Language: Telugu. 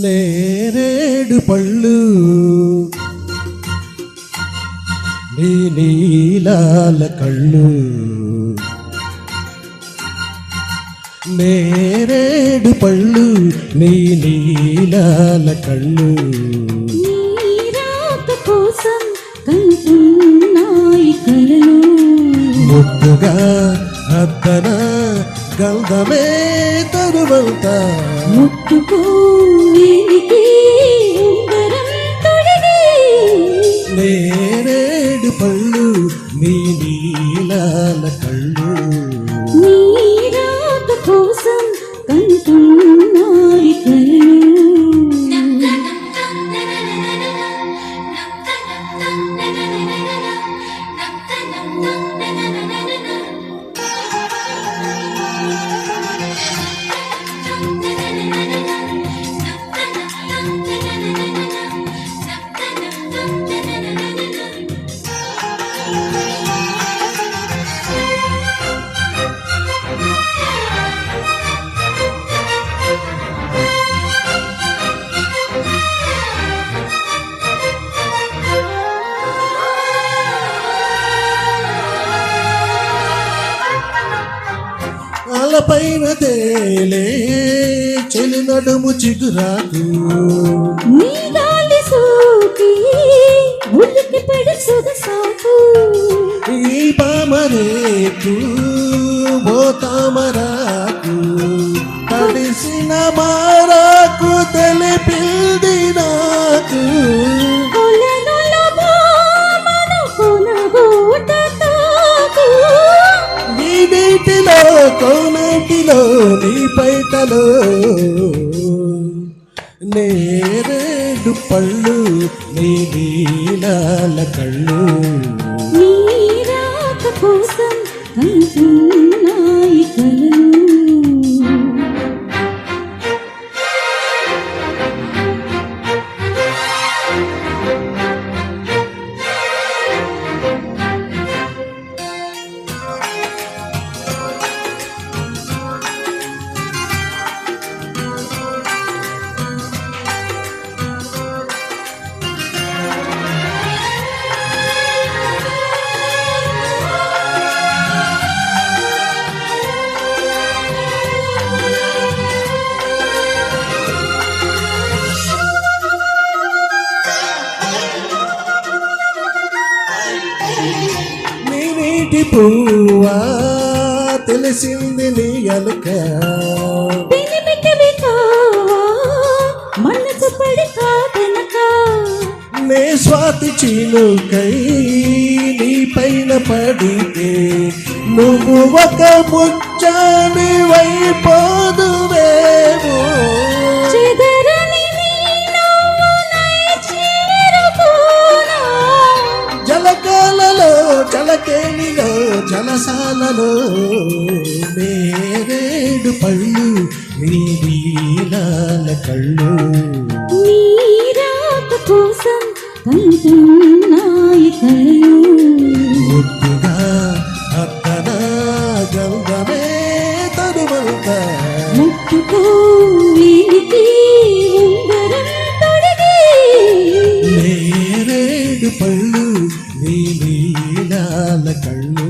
నేరేడు పళ్ళు. నీ నీలాల కళ్ళు. నేరేడు పళ్ళు నీ నీలాల కళ్ళు. కోసం కంటున్నాయి కలలు ముద్దుగా అద్దన గంధమే తరువంతా నేరేడు పళ్ళు నీ నీలాల కళ్ళు కోసం కంటున్నాయి కలలు అలపైన తేలే చెలి నడుము చిగురాకు. నీ గాలి సోకి ఉలికి పడి సొగసాకు. ఈ పామరేకు. బయటలో నేరేడు పళ్ళు నీ నీలాల కళ్ళు. నీరాక కోసం నీటి పువ్వా తెలిసింది నీ అలక నే స్వాతి చిలుకై నీ పైన పడితే నువ్వు ఒక ముచ్చాని వైపోదువేమో జలకేణిలో జలసాలలో నేరేడు పళ్ళు నీలాల కళ్ళు. నీరాక కోసం కంటున్నాయి కలలు ముద్దుగా అత్తన గంగమే తరువంత ముట్టుకో వీనికి ఉంగరం తొడిగి. నేరేడు పళ్ళు నీ నీలాల కళ్ళు